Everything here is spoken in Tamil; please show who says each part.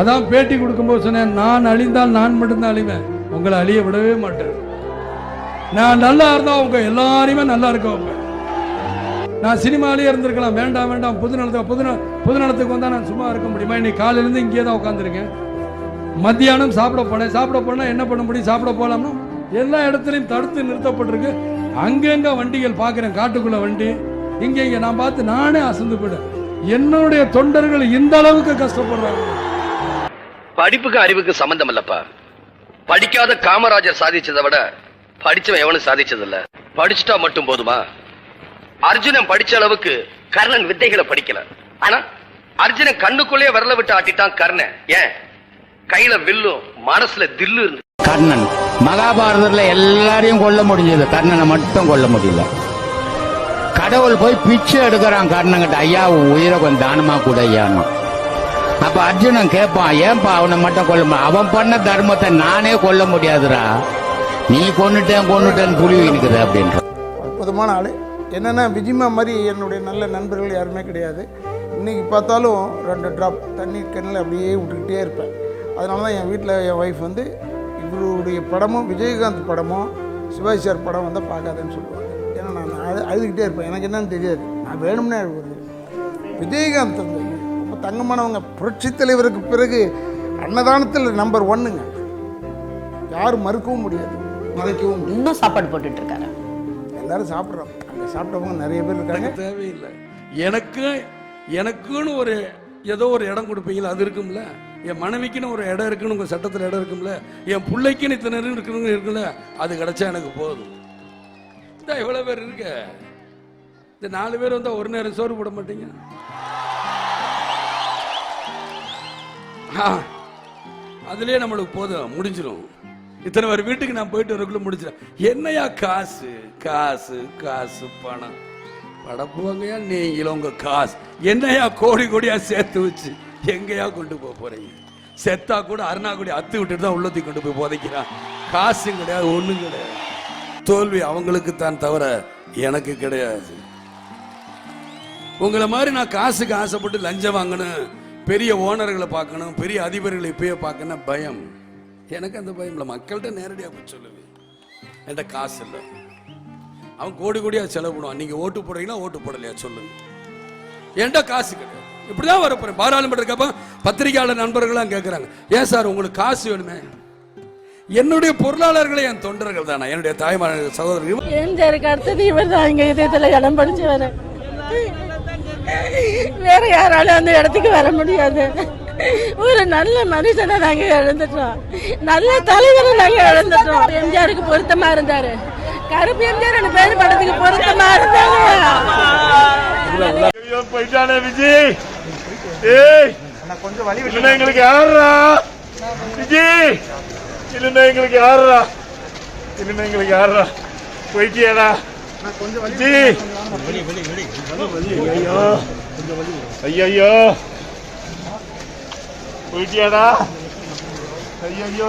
Speaker 1: அதான் பேட்டி கொடுக்கும்போது சொன்னேன் நான் அழிந்தால் நான் மட்டும்தான் அழிவேன். உங்களை அழிய விடவே மாட்டேன். நான் நல்லா இருந்தால் உங்க எல்லாரையுமே நல்லா இருக்க நான் சினிமாலேயே இருந்திருக்கலாம். வேண்டாம் வேண்டாம். புது நலத்துக்கு புது புது நலத்துக்கு வந்தால் நான் சும்மா இருக்க முடியுமா? இன்னைக்கு காலையிலேருந்து இங்கேயே தான் உட்காந்துருக்கேன் மத்தியானம் சாப்பிட போனேன். சாப்பிட போனால் என்ன பண்ண முடியும்? சாப்பிட போலாம்னா எல்லா இடத்துலையும் தடுத்து நிறுத்தப்பட்டிருக்கு. அங்கங்கே வண்டிகள் பார்க்குறேன் காட்டுக்குள்ள வண்டி. இங்கே இங்கே நான் பார்த்து நானே அசந்து போயிடுவேன் என்னுடைய தொண்டர்கள் இந்த அளவுக்கு கஷ்டப்படுறாங்க.
Speaker 2: படிப்புக்கு அறிவுக்கு சம்பந்தம் இல்லப்பா படிக்காத காமராஜர் சாதிச்சதை விட படிச்சவன் எவனும் சாதிச்சதில்ல. படிச்சுட்டா மட்டும் போதுமா? அர்ஜுனன் படிச்ச அளவுக்கு கர்ணன் வித்தைகளை படிக்கல. ஆனா அர்ஜுனன் கண்ணுக்குள்ளே விரல விட்டு ஆட்டிட்டான் கர்ணன். ஏன்? கையில வில்லும் மனசுல தில்லு இருந்து
Speaker 3: கர்ணன். மகாபாரதத்துல எல்லாரையும் கொல்ல முடிஞ்சது. கர்ணனை மட்டும் கொல்ல முடியல. கடவுள் போய் பிச்சை எடுக்கிறான் கர்ணங்கிட்ட ஐயா உயிரை கொஞ்சம் தானமா கூட ஐயான்னு அப்ப அர்ஜுனன் கேட்பான் ஏன்பா அவனை மட்டும் கொல்ல அவன் பண்ண தர்மத்தை நானே கொல்ல முடியாதுடா. நீ கொன்னுட்டேன் கொண்டுட்டேன்னு புலி இருக்குது அப்படின்ற.
Speaker 4: அற்புதமான ஆள். என்னென்னா விஜிமா மாதிரி என்னுடைய நல்ல நண்பர்கள் யாருமே கிடையாது. இன்றைக்கி பார்த்தாலும் ரெண்டு ட்ராப் தண்ணி கண்ணில் அப்படியே விட்டுக்கிட்டே இருப்பேன். அதனால தான் என் வீட்டில் என் ஒய்ஃப் வந்து இவருடைய படமும் விஜயகாந்த் படமும் சிவாஜி சார் படம் வந்தால் பார்க்காதேன்னு சொல்லுவாங்க. ஏன்னா நான் அழு அழுதுகிட்டே இருப்பேன். எனக்கு என்னன்னு தெரியாது. நான் வேணும்னே அழுவது விஜயகாந்த் வந்து தங்கமானவங்க புரட்சித் தலைவருக்கு பிறகு அன்னதானத்தில் நம்பர் ஒன்னுங்க யாரும் மறுக்கவும் முடியாது. மறைக்கவும்
Speaker 5: இன்னும் சாப்பாடு போட்டுட்டு இருக்காரு.
Speaker 4: எல்லாரும் சாப்பிட்றோம். அங்கே சாப்பிட்டவங்க நிறைய பேர் இருக்காங்க.
Speaker 1: தேவையில்லை. எனக்கு எனக்குன்னு ஒரு ஏதோ ஒரு இடம் கொடுப்பீங்களா? அது இருக்கும்ல. என் மனைவிக்குன்னு ஒரு இடம் இருக்குன்னு உங்க சட்டத்தில் இடம் இருக்கும்ல. என் பிள்ளைக்குன்னு இத்தனை இருக்கணுங்க இருக்குல்ல அது கிடைச்சா எனக்கு போதும். இந்த எவ்வளோ பேர் இருக்க. இந்த நாலு பேர் வந்தா ஒரு நேரம் சோறு போட மாட்டீங்க? அதுலயே நம்மளுக்கு போதும் முடிஞ்சிடும் இத்தனை பேர் வீட்டுக்கு நான் போயிட்டு வரக்குள்ள முடிச்சிடும் என்னையா காசு? காசு காசு பணம். படப்புவாங்கயா நீங்களும் உங்க காசு. என்னையா கோடி கோடியா சேர்த்து வச்சு எங்கேயா கொண்டு போக போறீங்க? செத்தா கூட அருணாக்குடி அத்து விட்டுட்டு தான் உள்ளத்தி கொண்டு போய் புதைக்கிறான். காசும் கிடையாது ஒண்ணும் கிடையாது. தோல்வி அவங்களுக்கு தான் தவிர எனக்கு கிடையாது. உங்களை மாதிரி நான் காசுக்கு ஆசைப்பட்டு லஞ்சம் வாங்கணும் பெரிய ஓனர்களை பார்க்கணும் பெரிய அதிபர்களை இப்பயே பார்க்கணும் பயம். எனக்கு அந்த பயம் இல்லை. மக்கள்கிட்ட நேரடியாக போய் சொல்லுவேன் என்கிட்ட காசு இல்லை. அவன் கோடி கோடியாக செலவு பண்ணுவான். நீங்கள் ஓட்டு போடுறீங்களா ஓட்டு போடலையா சொல்லுங்க. என்கிட்ட காசு கிடையாது. இப்படிதான் வரப்போறேன் பாராளுமன்றக்கப்ப பத்திரிகையாளர் நண்பர்களாம் கேட்குறாங்க ஏன் சார் உங்களுக்கு காசு வேணுமே? என்னுடைய பொருளாளர்களே என் தொண்டர்கள் தானே? என்னுடைய தாய்மார் சகோதரர்கள்
Speaker 6: எம்ஜிஆருக்கு அடுத்தது இவர் தான் இங்கே இதயத்தில் இடம் பிடிச்சவர். வேற யாராலும் அந்த இடத்துக்கு வர முடியாது. ஒரு நல்ல மனுஷனை நாங்க இழந்துட்டோம். நல்ல தலைவரை நாங்க இழந்துட்டோம். எம்ஜிஆருக்கு பொருத்தமா இருந்தாரு. கருப்பு எம்ஜிஆர் ரெண்டு பேர் படத்துக்கு பொருத்தமா இருந்தாங்க.
Speaker 7: போயிட்டானே விஜய் ஏய்
Speaker 4: கொஞ்சம் வழி
Speaker 7: இல்லைன்னா எங்களுக்கு யாரா விஜய் இல்லைன்னா எங்களுக்கு யாருடா இல்லைன்னா எங்களுக்கு யாருடா போயிட்டியாடா. ஐயோ போயிட்டியாடா ஐயோ